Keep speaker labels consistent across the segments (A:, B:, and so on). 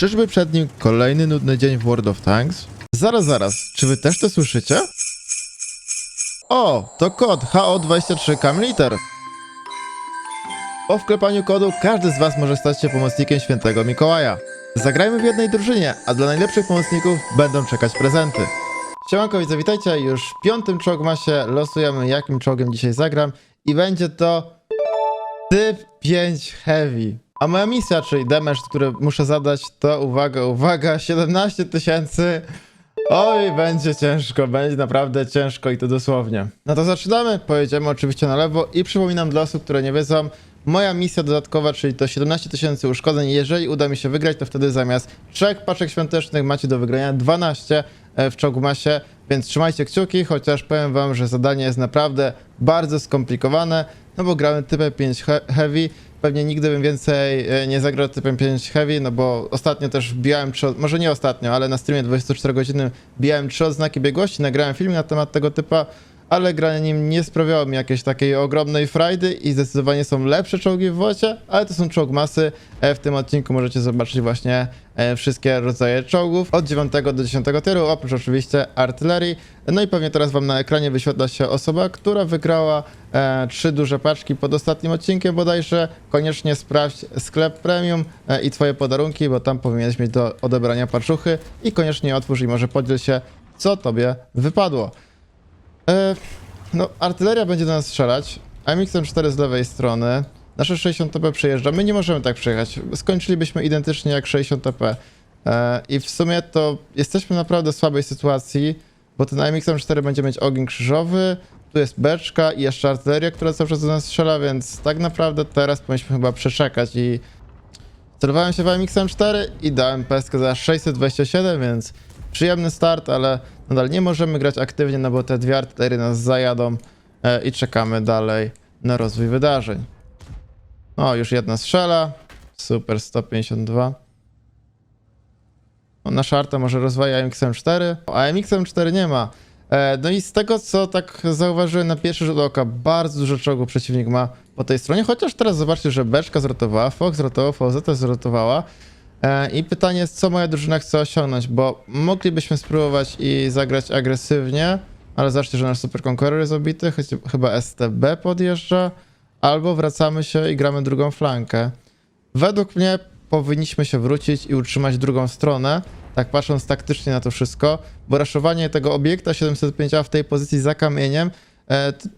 A: Czyżby przed nim kolejny nudny dzień w World of Tanks? Zaraz, zaraz, czy wy też to słyszycie? O, to kod HO23 Camliter. Po wklepaniu kodu każdy z was może stać się pomocnikiem świętego Mikołaja. Zagrajmy w jednej drużynie, a dla najlepszych pomocników będą czekać prezenty. Siemanko widzowie, witajcie. Już w piątym czołgmasie losujemy jakim czołgiem dzisiaj zagram i będzie to typ 5 Heavy. A moja misja, czyli damage, który muszę zadać to, uwaga, uwaga, 17 tysięcy. Oj, będzie ciężko, będzie naprawdę ciężko i to dosłownie. No to zaczynamy, pojedziemy oczywiście na lewo i przypominam dla osób, które nie wiedzą, moja misja dodatkowa, czyli to 17 tysięcy uszkodzeń, jeżeli uda mi się wygrać, to wtedy zamiast trzech paczek świątecznych macie do wygrania 12 e, w czołgmasie, więc trzymajcie kciuki, chociaż powiem wam, że zadanie jest naprawdę bardzo skomplikowane, no bo gramy typem 5 he heavy, pewnie nigdy bym więcej e, nie zagrał typem 5 heavy, no bo ostatnio też wbijałem, może nie ostatnio, ale na streamie 24 godziny wbijałem trzy odznaki biegłości, nagrałem film na temat tego typa, ale granie nim nie sprawiało mi jakiejś takiej ogromnej frajdy i zdecydowanie są lepsze czołgi w wocie, ale to są czołg masy. E, W tym odcinku możecie zobaczyć właśnie e, wszystkie rodzaje czołgów od 9 do 10 tieru, oprócz oczywiście artylerii. No i pewnie teraz wam na ekranie wyświetla się osoba, która wygrała e, trzy duże paczki pod ostatnim odcinkiem bodajże. Koniecznie sprawdź sklep premium i twoje podarunki, bo tam powinieneś mieć do odebrania paczuchy i koniecznie otwórz i może podziel się, co tobie wypadło. E, no, artyleria będzie do nas strzelać. AMX-em 4 z lewej strony. Nasze 60 TP przejeżdża. My nie możemy tak przejechać. Skończylibyśmy identycznie jak 60 TP. E, I w sumie to jesteśmy naprawdę w słabej sytuacji, bo ten AMX-em 4 będzie mieć ogień krzyżowy. Tu jest beczka i jeszcze artyleria, która cały czas do nas strzela, więc tak naprawdę teraz powinniśmy chyba przeczekać i Celowałem się w AMX-em 4 i dałem pestkę za 627, więc przyjemny start, ale nadal nie możemy grać aktywnie, no bo te dwie artylerie nas zajadą e, i czekamy dalej na rozwój wydarzeń. O, już jedna strzela. Super, 152. No, nasza arta może rozwaja AMX-em 4, a AMX-em 4 nie ma. E, No i z tego, co tak zauważyłem na pierwszy rzut oka, bardzo dużo czołgów przeciwnik ma po tej stronie, chociaż teraz zobaczcie, że Beczka zrotowała, Fox zrotował, VZ zrotowała. E, I pytanie jest, co moja drużyna chce osiągnąć, bo moglibyśmy spróbować i zagrać agresywnie, ale zobaczcie, że nasz Super Conqueror jest obity, chyba STB podjeżdża, albo wracamy się i gramy drugą flankę. Według mnie powinniśmy się wrócić i utrzymać drugą stronę, tak patrząc taktycznie na to wszystko, bo raszowanie tego obiekta 705A w tej pozycji za kamieniem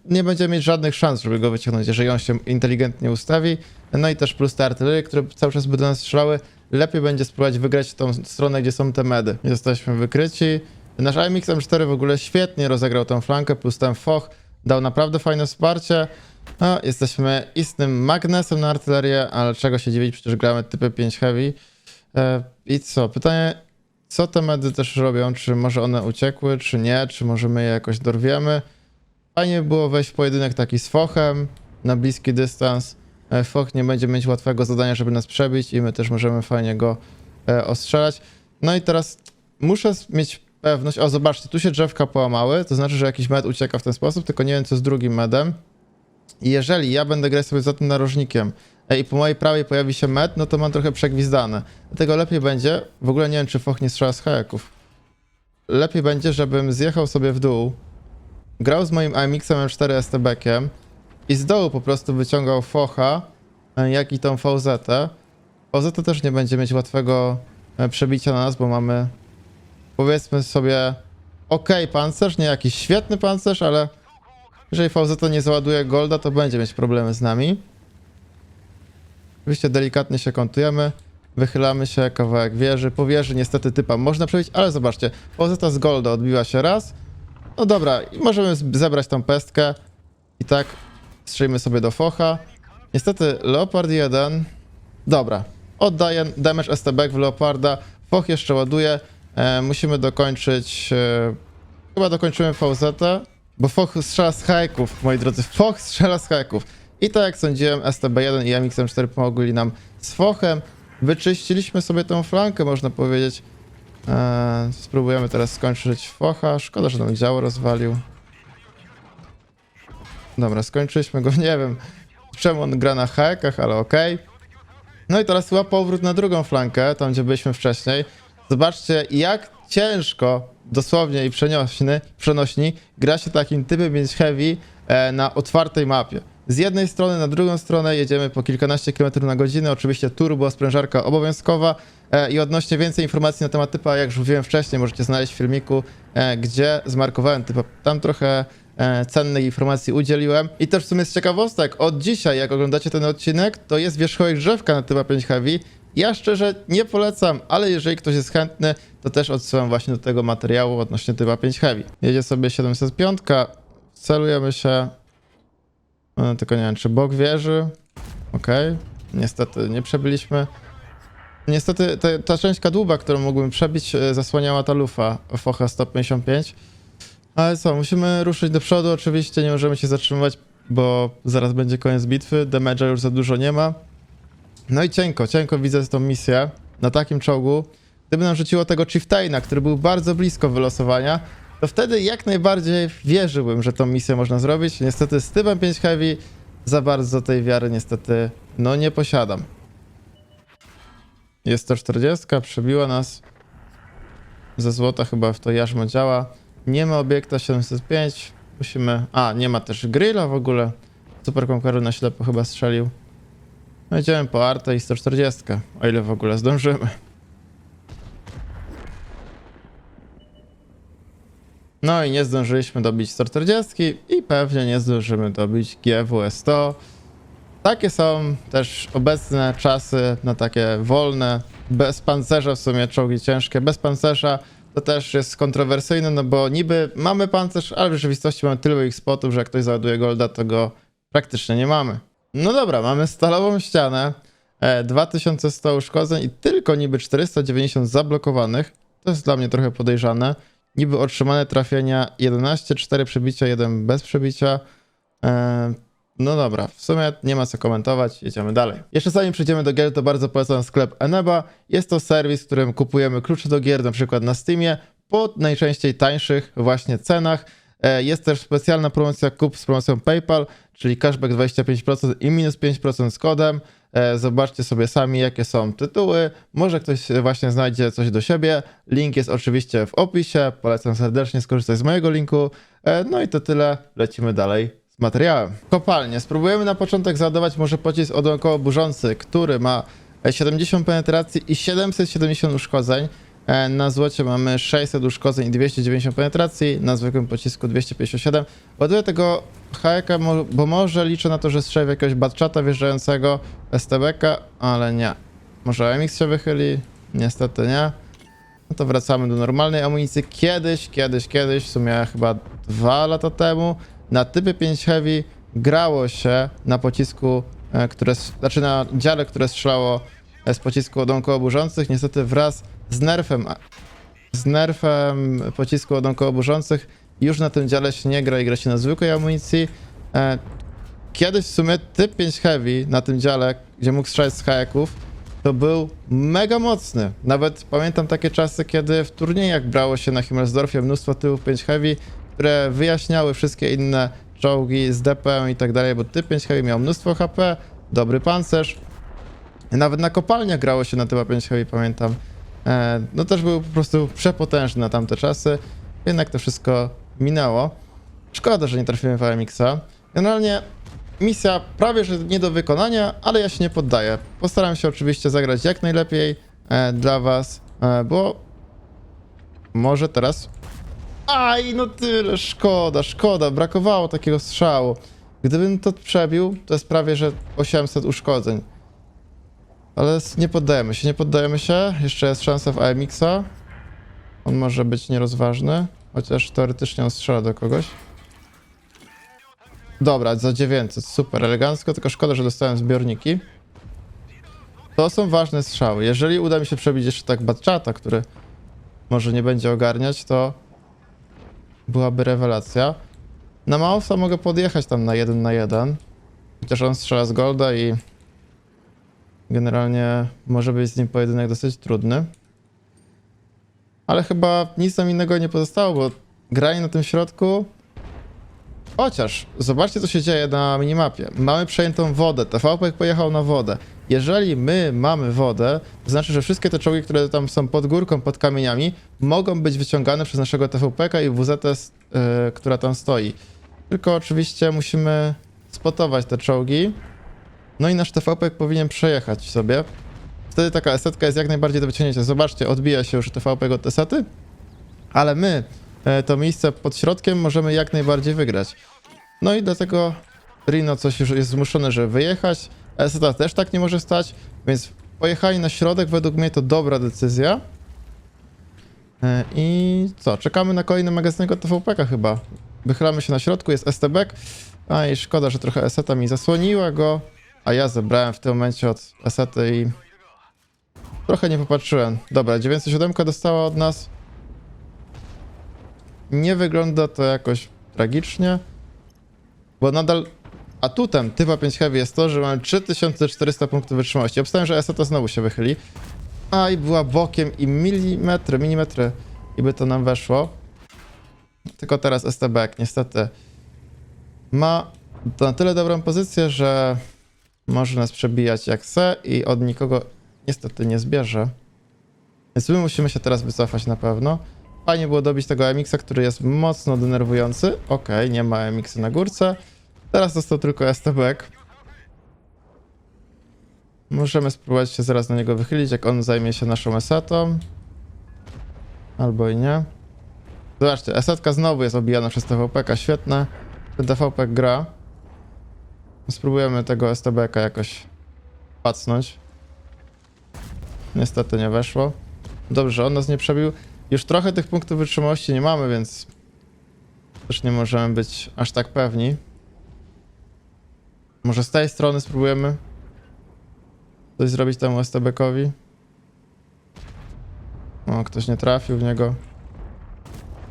A: nie będziemy mieć żadnych szans, żeby go wyciągnąć, jeżeli on się inteligentnie ustawi. No i też plus te artylerie, które cały czas by do nas strzelały, lepiej będzie spróbować wygrać tą stronę, gdzie są te medy. Zostaliśmy wykryci. Nasz IMX M4 w ogóle świetnie rozegrał tą flankę, plus ten Foch dał naprawdę fajne wsparcie. No, jesteśmy istnym magnesem na artylerię, ale czego się dziwić, przecież gramy typy 5 heavy. E, I co? Pytanie, co te medy też robią? Czy może one uciekły, czy nie? Czy może my je jakoś dorwiemy? Fajnie by było wejść w pojedynek taki z Fochem na bliski dystans. E, Foch nie będzie mieć łatwego zadania, żeby nas przebić i my też możemy fajnie go e, ostrzelać. No i teraz muszę mieć pewność, o zobaczcie, tu się drzewka połamały, to znaczy, że jakiś med ucieka w ten sposób, tylko nie wiem co z drugim medem. I jeżeli ja będę grać sobie za tym narożnikiem e, i po mojej prawej pojawi się med, no to mam trochę przegwizdane. Dlatego lepiej będzie, w ogóle nie wiem czy Foch nie strzela z hajaków. Lepiej będzie, żebym zjechał sobie w dół, grał z moim AMX-em M4 STB-kiem i z dołu po prostu wyciągał Focha, e, jak i tą VZ. VZ też nie będzie mieć łatwego e, przebicia na nas, bo mamy powiedzmy sobie ok pancerz, nie jakiś świetny pancerz, ale jeżeli VZ nie załaduje golda, to będzie mieć problemy z nami. Oczywiście delikatnie się kątujemy, wychylamy się kawałek wieży. Po wieży niestety typa można przebić, ale zobaczcie, VZ z golda odbiła się raz. No dobra, możemy zebrać tą pestkę i tak strzelimy sobie do focha. Niestety Leopard 1, dobra, oddaję damage STB w Leoparda, foch jeszcze ładuje, e, musimy dokończyć, e, chyba dokończymy VZ, bo foch strzela z hajków, moi drodzy, foch strzela z hajków. I tak jak sądziłem, STB1 i MX-4 pomogli nam z fochem, wyczyściliśmy sobie tą flankę, można powiedzieć. Eee, spróbujemy teraz skończyć focha. Szkoda, że nam działo rozwalił. Dobra, skończyliśmy go. Nie wiem, czemu on gra na hackach, ale okej. No i teraz chyba powrót na drugą flankę, tam gdzie byliśmy wcześniej. Zobaczcie, jak ciężko, dosłownie i przenośny, przenośni, gra się takim typem 5 heavy e, na otwartej mapie. Z jednej strony na drugą stronę jedziemy po kilkanaście kilometrów na godzinę, oczywiście turbo, sprężarka obowiązkowa i odnośnie więcej informacji na temat typa, jak już mówiłem wcześniej, możecie znaleźć w filmiku, e, gdzie zmarkowałem typa. Tam trochę e, cennych informacji udzieliłem. I też w sumie z ciekawostek, od dzisiaj, jak oglądacie ten odcinek, to jest wierzchołek drzewka na typa 5 heavy. Ja szczerze nie polecam, ale jeżeli ktoś jest chętny, to też odsyłam właśnie do tego materiału odnośnie typa 5 heavy. Jedzie sobie 705, celujemy się tylko nie wiem, czy bok wieży. Okej. Niestety nie przebyliśmy. Niestety te, ta część kadłuba, którą mógłbym przebić, e, zasłaniała ta lufa Focha 155. Ale co, musimy ruszyć do przodu oczywiście, nie możemy się zatrzymywać, bo zaraz będzie koniec bitwy, damage'a już za dużo nie ma. No i cienko, cienko widzę tą misję na takim czołgu. Gdyby nam rzuciło tego Chieftaina, który był bardzo blisko wylosowania, to wtedy jak najbardziej wierzyłbym, że tą misję można zrobić. Niestety z typem 5 Heavy za bardzo tej wiary niestety no nie posiadam. Jest to 40, przebiła nas. Ze złota chyba w to jarzmo działa. Nie ma obiekta 705. Musimy... A, nie ma też grilla w ogóle. Super Conqueror na ślepo chyba strzelił. No idziemy po Artę i 140, o ile w ogóle zdążymy. No i nie zdążyliśmy dobić 140 i pewnie nie zdążymy dobić GWS 100. Takie są też obecne czasy na takie wolne, bez pancerza w sumie czołgi ciężkie, bez pancerza. To też jest kontrowersyjne, no bo niby mamy pancerz, ale w rzeczywistości mamy tyle ich spotów, że jak ktoś załaduje golda, to go praktycznie nie mamy. No dobra, mamy stalową ścianę, e, 2100 uszkodzeń i tylko niby 490 zablokowanych. To jest dla mnie trochę podejrzane. Niby otrzymane trafienia 11, 4 przebicia, 1 bez przebicia. No dobra, w sumie nie ma co komentować, jedziemy dalej. Jeszcze zanim przejdziemy do gier, to bardzo polecam sklep Eneba. Jest to serwis, w którym kupujemy klucze do gier, na przykład na Steamie, po najczęściej tańszych właśnie cenach. E, Jest też specjalna promocja kup z promocją PayPal, czyli cashback 25% i minus 5% z kodem. E, Zobaczcie sobie sami, jakie są tytuły. Może ktoś właśnie znajdzie coś do siebie. Link jest oczywiście w opisie. Polecam serdecznie skorzystać z mojego linku. E, No i to tyle. Lecimy dalej z materiałem. Kopalnie. Spróbujemy na początek załadować może pocisk odłamkowo burzący, który ma e, 70 penetracji i 770 uszkodzeń. E, Na złocie mamy 600 uszkodzeń i 290 penetracji, na zwykłym pocisku 257. Ładuję tego hajeka, mo- bo może liczę na to, że strzeli w jakiegoś batchata wjeżdżającego STB-ka, ale nie. Może MX się wychyli? Niestety nie. No to wracamy do normalnej amunicji. Kiedyś, kiedyś, kiedyś, w sumie chyba dwa lata temu, na typy 5 Heavy grało się na pocisku, e, które, znaczy na dziale, które strzelało e, z pocisku odłamkowo burzących. Niestety wraz z nerfem, z nerfem pocisku odłamkowo burzących już na tym dziale się nie gra i gra się na zwykłej amunicji. E, Kiedyś w sumie typ 5 Heavy na tym dziale, gdzie mógł strzelać z hajaków, to był mega mocny. Nawet pamiętam takie czasy, kiedy w turniejach brało się na Himmelsdorfie mnóstwo typów 5 Heavy, które wyjaśniały wszystkie inne czołgi z DPM i tak dalej, bo typ 5 Heavy miał mnóstwo HP, dobry pancerz. Nawet na kopalniach grało się na typa 5 Heavy, pamiętam. E, no też był po prostu przepotężny na tamte czasy, jednak to wszystko minęło. Szkoda, że nie trafiłem w AMX-a. Generalnie misja prawie że nie do wykonania, ale ja się nie poddaję. Postaram się oczywiście zagrać jak najlepiej e, dla was, e, bo może teraz... Aj, no tyle, szkoda, szkoda, brakowało takiego strzału. Gdybym to przebił, to jest prawie że 800 uszkodzeń. Ale nie poddajemy się, nie poddajemy się. Jeszcze jest szansa w AMX-a. On może być nierozważny, chociaż teoretycznie on strzela do kogoś. Dobra, za 900, super, elegancko, tylko szkoda, że dostałem zbiorniki. To są ważne strzały. Jeżeli uda mi się przebić jeszcze tak Batchata, który może nie będzie ogarniać, to byłaby rewelacja. Na Mausa mogę podjechać tam na 1 na 1, chociaż on strzela z Golda i generalnie może być z nim pojedynek dosyć trudny. Ale chyba nic nam innego nie pozostało, bo granie na tym środku Chociaż, zobaczcie co się dzieje na minimapie. Mamy przejętą wodę, TVP pojechał na wodę. Jeżeli my mamy wodę, to znaczy, że wszystkie te czołgi, które tam są pod górką, pod kamieniami, mogą być wyciągane przez naszego TVP i WZT, yy, która tam stoi. Tylko oczywiście musimy spotować te czołgi. No i nasz TVP powinien przejechać sobie. Wtedy taka estetka jest jak najbardziej do wyciągnięcia. Zobaczcie, odbija się już TVP od tesety, ale my e, to miejsce pod środkiem możemy jak najbardziej wygrać. No i dlatego Rino coś już jest zmuszony, żeby wyjechać. Eseta też tak nie może stać, więc pojechanie na środek według mnie to dobra decyzja. E, I co? Czekamy na kolejny magazynnego TVP chyba. Wychylamy się na środku, jest STB. A i szkoda, że trochę Eseta mi zasłoniła go, a ja zebrałem w tym momencie od Esety i trochę nie popatrzyłem. Dobra, 907 dostała od nas. Nie wygląda to jakoś tragicznie, bo nadal atutem Typa 5 Heavy jest to, że mamy 3400 punktów wytrzymałości. Obstawiam, że Eseta znowu się wychyli. A i była bokiem i milimetry, milimetry i by to nam weszło. Tylko teraz STB niestety ma to na tyle dobrą pozycję, że może nas przebijać jak se i od nikogo niestety nie zbierze. Więc my musimy się teraz wycofać na pewno. Fajnie było dobić tego MX-a, który jest mocno denerwujący. Okej, nie ma MX-y na górce. Teraz został tylko STB. Możemy spróbować się zaraz na niego wychylić, jak on zajmie się naszą esetą. Albo i nie. Zobaczcie, esetka znowu jest obijana przez TVP, świetne. Ten TVP gra. Spróbujemy tego STB jakoś pacnąć. Niestety nie weszło. Dobrze, on nas nie przebił. Już trochę tych punktów wytrzymałości nie mamy, więc też nie możemy być aż tak pewni. Może z tej strony spróbujemy coś zrobić temu STB-kowi. O, ktoś nie trafił w niego.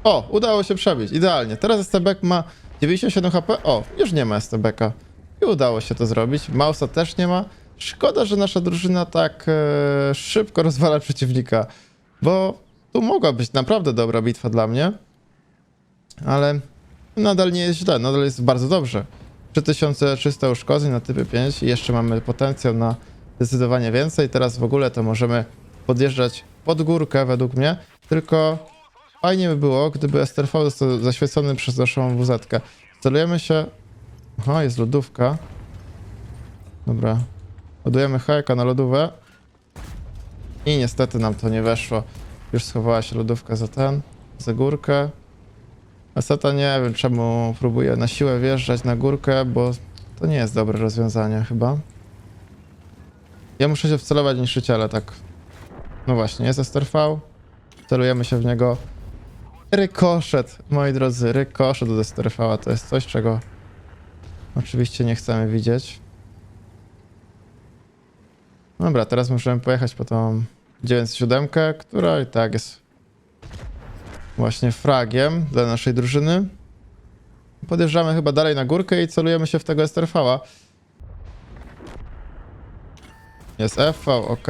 A: O, udało się przebić, idealnie. Teraz STB ma 97 HP. O, już nie ma STB-ka. I udało się to zrobić. Mausa też nie ma. Szkoda, że nasza drużyna tak e, szybko rozwala przeciwnika, bo tu mogła być naprawdę dobra bitwa dla mnie, ale nadal nie jest źle, nadal jest bardzo dobrze. 3300 uszkodzeń na typy 5 i jeszcze mamy potencjał na zdecydowanie więcej. Teraz w ogóle to możemy podjeżdżać pod górkę według mnie, tylko fajnie by było, gdyby STRV został zaświecony przez naszą WZ. -kę. Celujemy się... Aha, jest lodówka. Dobra. Ładujemy hajka na lodówę. I niestety nam to nie weszło. Już schowała się lodówka za ten, za górkę. Aseta nie wiem czemu próbuje na siłę wjeżdżać na górkę, bo to nie jest dobre rozwiązanie chyba. Ja muszę się wcelować w niszczyciele, tak. No właśnie, jest STRV. Celujemy się w niego. Rykoszet, moi drodzy, rykoszet od STRV to jest coś, czego oczywiście nie chcemy widzieć. Dobra, teraz możemy pojechać po tą 97, która i tak jest właśnie fragiem dla naszej drużyny. Podjeżdżamy chyba dalej na górkę i celujemy się w tego STRV-a. Jest FV, ok.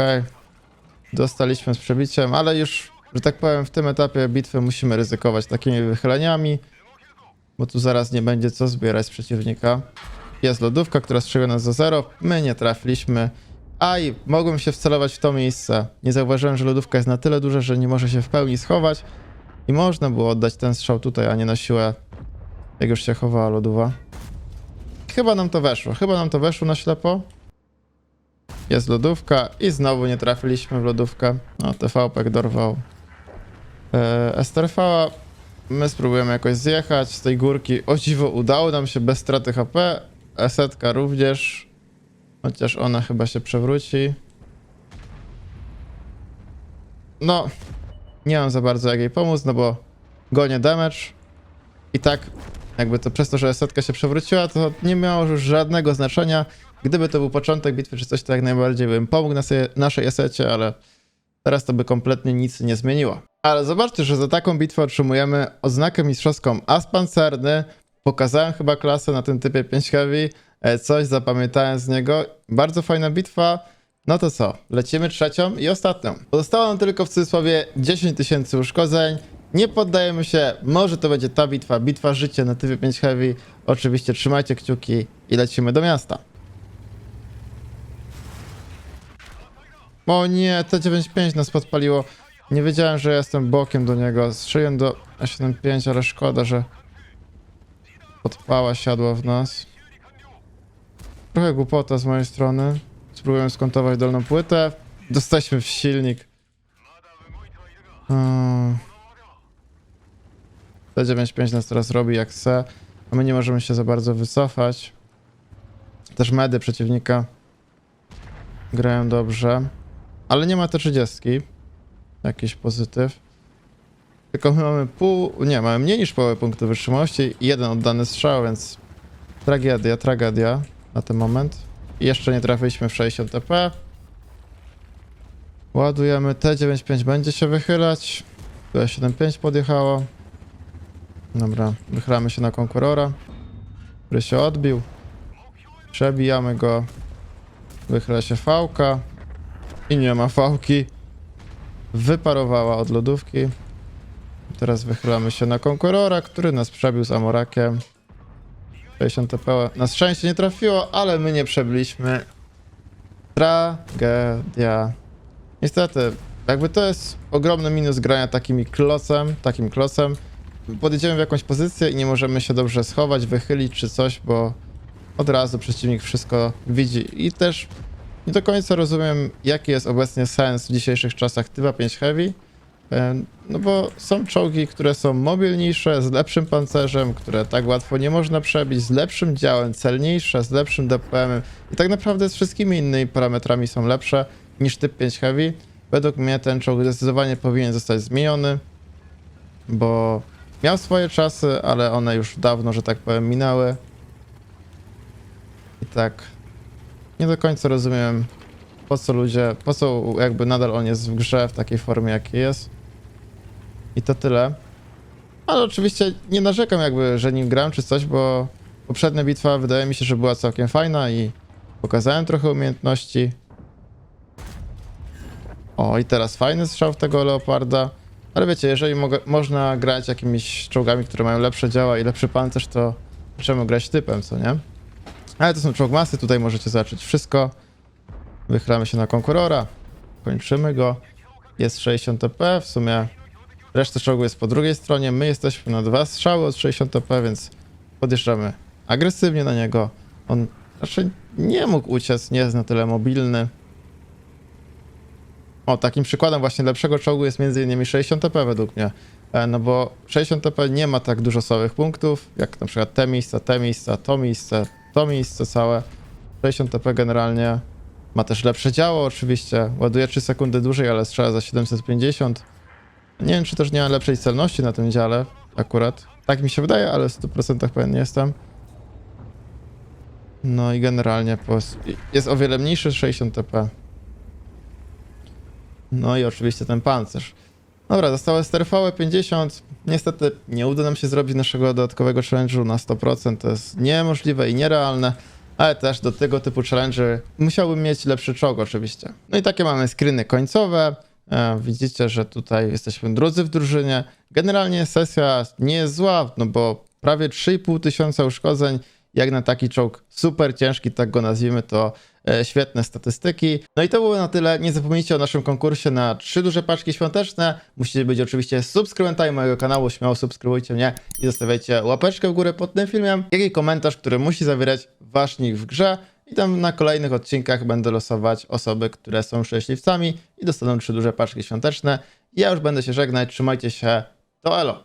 A: Dostaliśmy z przebiciem, ale już, że tak powiem, w tym etapie bitwy musimy ryzykować takimi wychyleniami, bo tu zaraz nie będzie co zbierać z przeciwnika. Jest lodówka, która strzeliła nas do zero. My nie trafiliśmy. Aj, mogłem się wcelować w to miejsce. Nie zauważyłem, że lodówka jest na tyle duża, że nie może się w pełni schować. I można było oddać ten strzał tutaj, a nie na siłę, jak już się chowała lodowa. Chyba nam to weszło. Chyba nam to weszło na ślepo. Jest lodówka i znowu nie trafiliśmy w lodówkę. No, TVP dorwał. Eee, STRV my spróbujemy jakoś zjechać z tej górki. O dziwo, udało nam się bez straty HP. Esetka również. Chociaż ona chyba się przewróci. No, nie mam za bardzo jak jej pomóc, no bo gonię damage. I tak, jakby to przez to, że setka się przewróciła, to nie miało już żadnego znaczenia. Gdyby to był początek bitwy czy coś, to jak najbardziej bym pomógł naszej, naszej esecie, ale teraz to by kompletnie nic nie zmieniło. Ale zobaczcie, że za taką bitwę otrzymujemy odznakę mistrzowską As Pancerny. Pokazałem chyba klasę na tym typie 5 Heavy. E, Coś zapamiętałem z niego. Bardzo fajna bitwa. No to co? Lecimy trzecią i ostatnią. Pozostało nam tylko w cudzysłowie 10 tysięcy uszkodzeń. Nie poddajemy się. Może to będzie ta bitwa. Bitwa życia na typie 5 Heavy. Oczywiście trzymajcie kciuki i lecimy do miasta. O nie, T95 nas podpaliło. Nie wiedziałem, że jestem bokiem do niego. Strzeliłem do A75, ale szkoda, że podpała siadła w nas. Trochę głupota z mojej strony. Spróbuję skontować dolną płytę. Dostaliśmy w silnik. Hmm. T95 nas teraz robi jak se, a my nie możemy się za bardzo wycofać. Też medy przeciwnika grają dobrze, ale nie ma T30. Jakiś pozytyw. Tylko my mamy pół, nie, mamy mniej niż połowę punktu wytrzymałości i jeden oddany strzał, więc tragedia, tragedia na ten moment. Jeszcze nie trafiliśmy w 60 TP. Ładujemy T95, będzie się wychylać. T75 podjechało. Dobra, wychylamy się na konkurora, który się odbił. Przebijamy go. Wychyla się fałka. I nie ma fałki. Wyparowała od lodówki. Teraz wychylamy się na konkurora, który nas przebił z Amorakiem. 60 TP. Na szczęście nie trafiło, ale my nie przebiliśmy. Tragedia. Niestety, jakby to jest ogromny minus grania takimi klocem, takim klocem. Podjedziemy w jakąś pozycję i nie możemy się dobrze schować, wychylić czy coś, bo od razu przeciwnik wszystko widzi. I też nie do końca rozumiem, jaki jest obecnie sens w dzisiejszych czasach typa 5 Heavy. E, No bo są czołgi, które są mobilniejsze, z lepszym pancerzem, które tak łatwo nie można przebić, z lepszym działem, celniejsze, z lepszym DPM-em i tak naprawdę z wszystkimi innymi parametrami są lepsze niż typ 5 Heavy. Według mnie ten czołg zdecydowanie powinien zostać zmieniony, bo miał swoje czasy, ale one już dawno, że tak powiem, minęły. I tak nie do końca rozumiem, po co ludzie, po co jakby nadal on jest w grze w takiej formie, jakiej jest. I to tyle. Ale oczywiście nie narzekam jakby, że nim gram czy coś, bo poprzednia bitwa wydaje mi się, że była całkiem fajna i pokazałem trochę umiejętności. O, i teraz fajny strzał w tego leoparda. Ale wiecie, jeżeli mogę, można grać jakimiś czołgami, które mają lepsze działa i lepszy pancerz, to czemu grać typem, co nie? Ale to są czołgmasy, tutaj możecie zobaczyć wszystko. Wychylamy się na konkurora. Kończymy go. Jest 60 TP, w sumie reszta czołgu jest po drugiej stronie. My jesteśmy na dwa strzały od 60 TP, więc podjeżdżamy agresywnie na niego. On raczej nie mógł uciec, nie jest na tyle mobilny. O, takim przykładem właśnie lepszego czołgu jest m.in. 60 TP według mnie. E, No bo 60 TP nie ma tak dużo słabych punktów, jak na przykład te miejsca, te miejsca, to miejsce, to miejsce całe. 60 TP generalnie ma też lepsze działo oczywiście, ładuje 3 sekundy dłużej, ale strzela za 750. Nie wiem, czy też nie ma lepszej celności na tym dziale akurat. Tak mi się wydaje, ale w 100% pewien nie jestem. No i generalnie jest o wiele mniejszy 60 TP. No i oczywiście ten pancerz. Dobra, zostało STRV 50. Niestety nie uda nam się zrobić naszego dodatkowego challenge'u na 100%. To jest niemożliwe i nierealne. Ale też do tego typu challenge musiałbym mieć lepszy czołg oczywiście. No i takie mamy screeny końcowe. E, widzicie, że tutaj jesteśmy drudzy w drużynie. Generalnie sesja nie jest zła, no bo prawie 3,5 tysiąca uszkodzeń. Jak na taki czołg super ciężki, tak go nazwijmy, to e, świetne statystyki. No i to było na tyle. Nie zapomnijcie o naszym konkursie na trzy duże paczki świąteczne. Musicie być oczywiście subskrybentami mojego kanału, śmiało subskrybujcie mnie i zostawiajcie łapeczkę w górę pod tym filmem, jak i komentarz, który musi zawierać wasz nick w grze. I tam na kolejnych odcinkach będę losować osoby, które są szczęśliwcami i dostaną trzy duże paczki świąteczne. Ja już będę się żegnać, trzymajcie się, to elo!